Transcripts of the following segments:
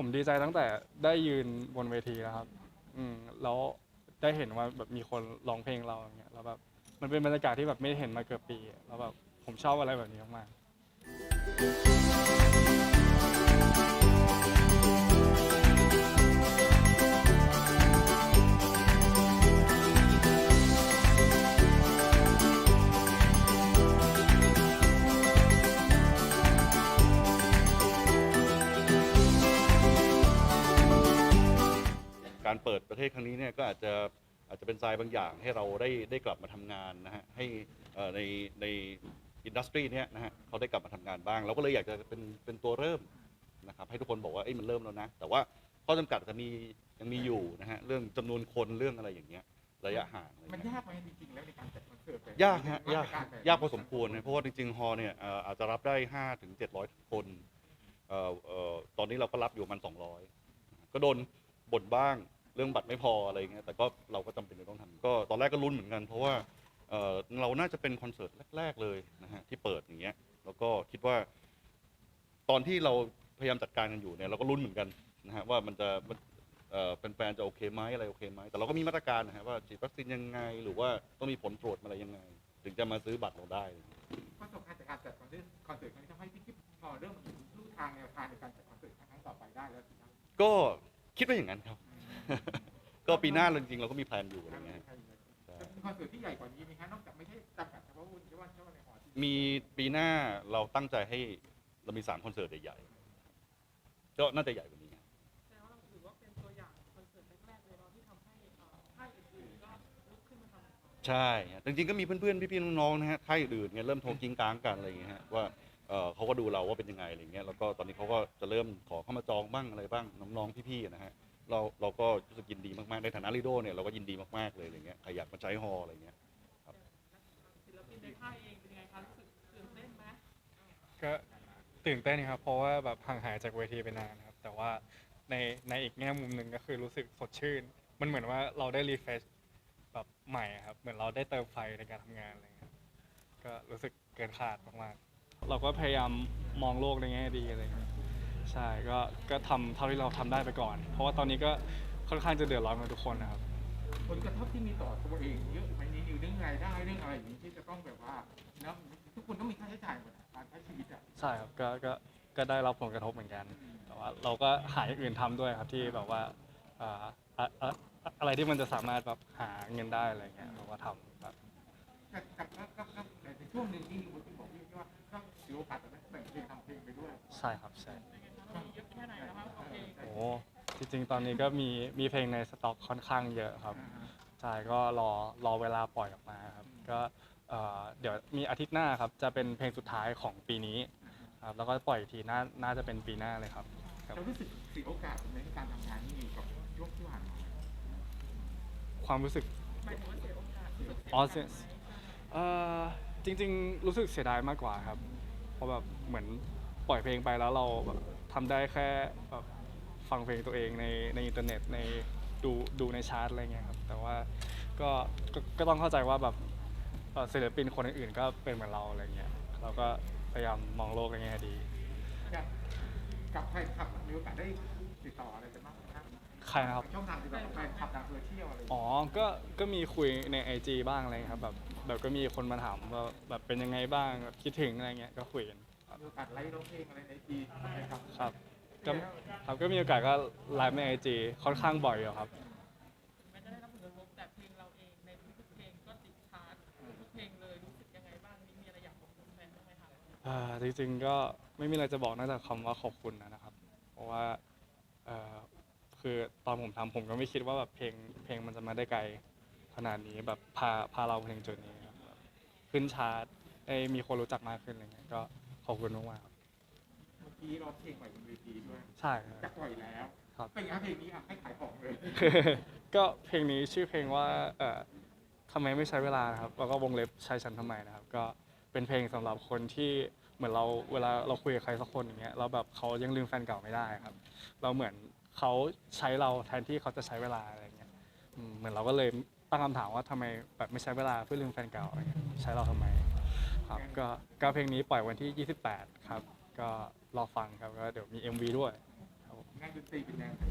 ผมดีใจตั้งแต่ได้ยืนบนเวทีแล้วครับ อืมแล้วได้เห็นว่าแบบมีคนร้องเพลงเราอย่างเงี้ยแล้วแบบมันเป็นบรรยากาศที่แบบไม่ได้เห็นมาเกือบปี แล้วแบบผมชอบอะไรแบบนี้มากๆ เปิดประเทศครั้งนี้เนี่ยก็อาจจะอาจจะเป็นทรายบางอย่างให้เราได้ได้กลับมาทำงานนะฮะให้เอ่อในในอินดัสทรีเนี้ยนะฮะเขาได้กลับมาทำงานบ้าง เราก็เลยอยากจะเป็นเป็นตัวเริ่มนะครับให้ทุกคนบอกว่าเอ้ยมันเริ่มแล้วนะ แต่ว่าข้อจำกัดจะมียังมีอยู่นะฮะเรื่องจำนวนคนเรื่องอะไรอย่างเงี้ยระยะห่างอะไรมันเงี้ย ยากไหมจริงๆแล้วในการจัดคอนเสิร์ตแบบยากฮะยากมตรรแบบยากพอสมควรนะเพราะว่าจริงๆ ฮอลล์เนี่ยเอ่ออาจจะรับได้5ถึง700คนเอ่อเอ่อตอนนี้เราก็รับอยู่ประมัน200ก็โดนบ่นบ้าง เรื่องบัตรไม่พออะไรเงี้ยแต่ก็เราก็จำเป็นจะต้องทำก็ตอนแรกก็ลุ้นเหมือนกัน เพราะว่าเอ่อเราน่าจะเป็นคอนเสิร์ตแรก ๆเลยนะฮะที่เปิดอย่างเงี้ยแล้วก็คิดว่า ตอนที่เราพยายามจัดการกันอยู่เนี่ยเราก็ลุ้นเหมือนกันนะฮะว่ามันจะมันเอ่อแฟนๆจะโอเคไหมอะไรโอเคไหมแต่เราก็มีมาตรการนะฮะว่าฉีดวัคซีนยังไง หรือว่าต้องมีผลตรวจอะไรยังไง ถึงจะมาซื้อบัตรเราได้ ประสบการณ์จากการจัดคอนเสิร์ตคอนเสิร์ตครั้งนี้ทำให้พี่คิดพอเริ่มเห็นลู่ทางแนวทางในการจัดคอนเสิร์ตครั้งต่อไปได้แล้วสิครับก็คิดว่าอย่างนั้นครับ ก็ปีหน้าจริงๆเราก็มีแพลนอยู่อะไรเงี้ยจะมีคอนเสิร์ตที่ใหญ่กว่านี้ไหมคะนอกจากไม่ใช่จำกัดเฉพาะวุ่นแค่ว่าเฉพาะในหอที่มีปีหน้าเราตั้งใจให้เรามีสามคอนเสิร์ตใหญ่ๆก็น่าจะใหญ่กว่านี้แสดงว่าเราถือว่าเป็นตัวอย่างคอนเสิร์ตแรกๆเลยเนาะที่ทำให้เอ่อค่ายอื่นๆก็ลุกขึ้นมาทำของเราใช่ฮะจริงๆก็มีเพื่อนๆพี่ๆน้องๆนะฮะค่ายอื่นๆเนี่ยเริ่มโทรกิ้งกลางกันอะไรอย่างเงี้ยฮะว่าเอ่อเขาก็ดูเราว่าเป็นยังไงอะไรเงี้ยแล้วก็ตอนนี้เขาก็จะเริ่มขอเข้ามาจองบ้างอะไรบ้างน้องๆพี่ๆนะฮะ เราเราก็รู้สึกยินดีมากๆในฐานะลีโดเนี่ยเราก็ยินดีมากๆเลยอะไรเงี้ยใครอยากมาใช้ฮอลล์อะไรเงี้ยศิลปินในค่ายเองเป็นยังไงคะรู้สึกตื่นเต้นไหมก็ตื่นเต้นครับ เพราะว่าแบบห่างหายจากเวทีไปนานครับ แต่ว่าในในอีกแง่มุมหนึ่งก็คือรู้สึกสดชื่น มันเหมือนว่าเราได้รีเฟรชแบบใหม่อะครับ เหมือนเราได้เติมไฟในการทำงานอะไรเงี้ยก็รู้สึกเกินคาดมากๆเราก็พยายามมองโลกในแง่ดีอะไรเงี้ย ใช่ก็ก็ทำเท่าที่เราทำได้ไปก่อน เพราะว่าตอนนี้ก็ค่อนข้างจะเดือดร้อนกันทุกคนนะครับ ผลกระทบที่มีต่อตัวเองเยอะไหมนี่เรื่องรายได้เรื่องอะไรอย่างนี้ที่จะต้องแบบว่าเนาะทุกคนต้องมีค่าใช้จ่ายหมดอะการใช้ชีวิตอะใช่ครับก็ก็ก็ได้รับผลกระทบเหมือนกัน แต่ว่าเราก็หาอย่างอื่นทำด้วยครับที่แบบว่าอ่าอะอะอะอะไรที่มันจะสามารถแบบหาเงินได้อะไรเงี้ยเราก็ทำแบบกับกับกับกับกับแต่ในช่วงหนึ่งที่มีคนที่บอกพี่ว่าก็ถือโอกาสแบบแบ่งเพลงทำเพลงไปด้วย ใช่ครับใช่ โอเคโอ้จริงๆ ตอนนี้ก็มีมีเพลงในสต็อกค่อนข้างเยอะครับ ใช่ก็รอรอเวลาปล่อยออกมาครับ ก็เอ่อเดี๋ยวมีอาทิตย์หน้าครับ จะเป็นเพลงสุดท้ายของปีนี้ครับ แล้วก็ปล่อยอีกทีน่าน่าจะเป็นปีหน้าเลยครับครับเรารู้สึกเสียโอกาสในการทำงานนี่กับช่วงที่ผ่านมาความรู้สึก หมายถึงว่าเสียโอกาสรู้สึกเสียอ๋อโอกาสเสียไหมเอ่อจริงๆ รู้สึกเสียดายมากกว่าครับ เพราะแบบเหมือนปล่อยเพลงไปแล้วเราแบบ ทำได้แค่แบบฟังเพลงตัวเองในในอินเทอร์เน็ตในดูดูในชาร์ตอะไรเงี้ยครับแต่ว่าก็ก็ก็ต้องเข้าใจว่าแบบเอ่อศิลปินคนอื่นๆก็เป็นเหมือนเราอะไรเงี้ยเราก็พยายามมองโลกในแง่ดี กับกับแฟนคลับมีโอกาสได้ติดต่ออะไรกันบ้างไหมครับใครนะครับ ช่องทางติดต่อกับแฟนคลับทางโซเชียลอะไรอย่างอ๋เงี้ยอ ก็ ก็มีคุยใน IG บ้างอะไรครับแบบ แบบก็มีคนมาถามว่าแบบเป็นยังไงบ้างแบบคิดถึงอะไรเงี้ย ก็คุยกันครับ มีโอกาสไลฟ์ร้องเพลงอะไรในทีนะครับครับก็ครับก็มีโอกาสก็ไลฟ์ในไอจีค่อนข้างบ่อยอยู่ครับถึงแม้จะได้รับผลกระทบแต่เพลงเราเองในทุกๆเพลงก็ติดชาร์ตทุกเพลงเลยรู้สึกยังไงบ้างมีมีอะไรอยากบอกแฟนๆบ้างไหมคะอ่าจริงๆก็ไม่มีอะไรจะบอกนอกจากคำว่าขอบคุณนะครับ เพราะว่าเอ่อคือตอนผมทำผมก็ไม่คิดว่าแบบเพลงเพลงมันจะมาได้ไกลขนาดนี้แบบพาพาเรามาถึงจุดนี้ครับแบบขึ้นชาร์ตได้มีคนรู้จักมากขึ้นอะไรเงี้ยก็ข อบคุณมากๆครับเมื่อกี้ร้องเพลงใหม่บนเวทีด้วยใช่ครับ จะปล่อยแล้วครับ เป็นไงเพลงนี้อะให้ขายของเลยก็เพลงนี้ชื่อเพลงว่าเอ่อทำไมไม่ใช้เวลานะครับ แล้วก็วงเล็บใช้ฉันทำไมนะครับ ก็เป็นเพลงสำหรับคนที่เหมือนเราเวลาเราคุยกับใครสักคนอย่างเงี้ยแล้วแบบเขายังลืมแฟนเก่าไม่ได้ครับ เราเหมือนเขาใช้เราแทนที่เขาจะใช้เวลาอะไรเงี้ยอืมเหมือนเราก็เลยตั้งคำถามว่าทำไมแบบไม่ใช้เวลาเพื่อลืมแฟนเก่าอะไรเงี้ยใช้เราทำไม ครับ ก็ก็เพลงนี้ปล่อยวันที่ 28 ครับ ก็รอฟังครับก็เดี๋ยวมี MV ด้วยครับผมงานดดนตรีเป็นแนวไหน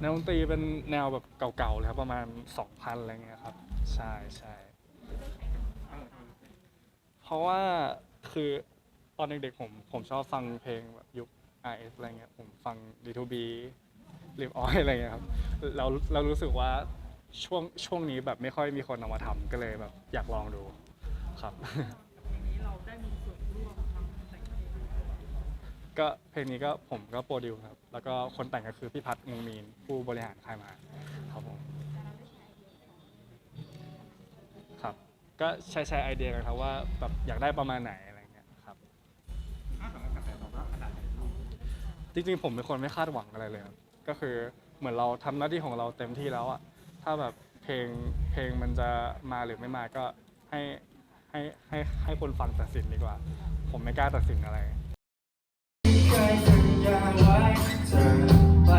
แนวดนตรีเป็นแนวแบบเก่าๆเลยครับประมาณ 2,000อะไรเงี้ยครับ ใช่ใช่เออเพราะว่าคือตอนเด็กๆผมผมชอบฟังเพลงแบบยุค RS อะไรเงี้ยผมฟัง D2B ลิฟออยอะไรเงี้ยครับเราเรารู้สึกว่าช่วงช่วงนี้แบบไม่ค่อยมีคนเอามาทำก็เลยแบบอยากลองดูครับ ก็เพลงนี้ก็ผมก็โปรดิวครับ แล้วก็คนแต่งก็คือพี่พัฒน์มุงมีนผู้บริหารค่ายมาครับผมครับ ก็ใช้ใช้ไอเดียกันครับว่าแบบอยากได้ประมาณไหนอะไรเงี้ยครับถ้าสำหรับกระแสตอบรับขนาดไหนจริงๆผมเป็นคนไม่คาดหวังอะไรเลยครับก็คือเหมือนเราทำหน้าที่ของเราเต็มที่แล้วอะถ้าแบบเพลงเพลงมันจะมาหรือไม่มาก็ให้ให้ให้ให้คนฟังตัดสินดีกว่า ผมไม่กล้าตัดสินอะไร ใจยสัญญาไว้เธอไป